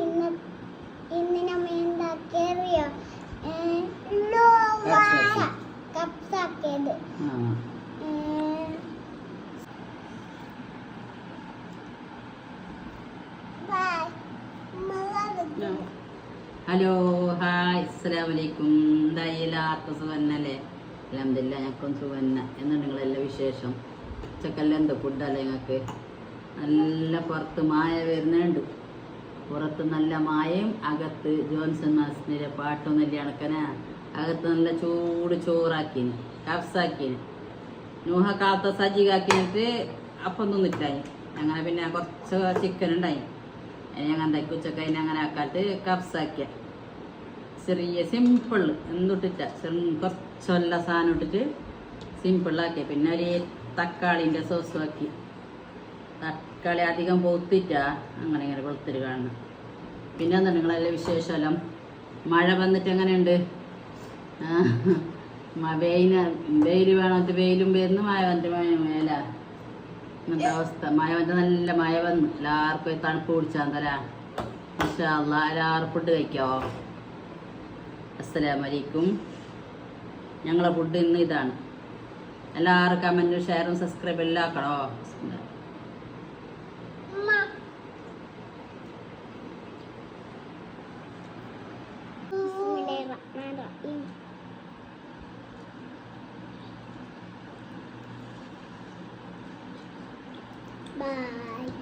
ഇന്ന് ഇന്ന് നമ്മ എന്താക്കിയറിയോ Cups കപ്സ് ആക്കിയത് ആ ഹലോ ഹായ് അസ്സലാം വലൈക്കും എന്തായി എല്ലാവർക്കും സുഖന്നല്ലേ? അലഹമില്ല ഞങ്ങൾക്കും സുഖന്ന. എന്നാണ് നിങ്ങളെല്ലാം വിശേഷം? ഉച്ചക്കല്ല എന്താ ഫുഡല്ലേ ഞങ്ങൾക്ക്? നല്ല പുറത്ത് മായ വരുന്നുണ്ട്. പുറത്ത് നല്ല മായയും അകത്ത് ജോൺസൺ മാസിന്റെ പാട്ടും നല്ല കണക്കനാ അകത്ത് നല്ല ചൂട് ചോറാക്കിന് കഫ്സാക്കിന്. നൂഹ കാത്ത സജീകാക്കിയിട്ട് അപ്പം തിന്നിട്ടായി. അങ്ങനെ പിന്നെ കുറച്ച് ചിക്കൻ ഉണ്ടായി. ഞങ്ങൾ എന്താക്കി ഉച്ചക്കതിനെ അങ്ങനെ ആക്കാട്ട് കപ്സാക്കിയ ചെറിയ സിമ്പിൾ എന്തിട്ടിട്ട കുറച്ചുള്ള സാധനം ഇട്ടിട്ട് സിമ്പിളാക്കിയ പിന്നെ ഒരു തക്കാളിന്റെ സോസും ആക്കി. തക്കാളി അധികം പൊത്തിറ്റ അങ്ങനെ ഇങ്ങനെ വെളുത്തിട്ട് കാണണം. പിന്നെ എന്താ നല്ല വിശേഷമെല്ലാം? മഴ വന്നിട്ട് എങ്ങനെയുണ്ട്? വെയിന വെയിൽ വേണത് വെയിലും വരുന്നു മഴ വന്നിട്ട് മഴ മേല. ഇന്നത്തെ അവസ്ഥ. മഴ വന്നിട്ട് നല്ല മഴ വന്നു. എല്ലാവർക്കും തണുപ്പ് കുടിച്ചാൽ തരാം ഇൻഷാല്ല എല്ലാവരും ഫുഡ് കഴിക്കാവോ അസ്സലാമലൈക്കും ഞങ്ങളെ ഫുഡ് ഇന്ന് ഇതാണ് എല്ലാവരും കമന്റും ഷെയറും സബ്സ്ക്രൈബ് എല്ലാം ആക്കണോ. Bye.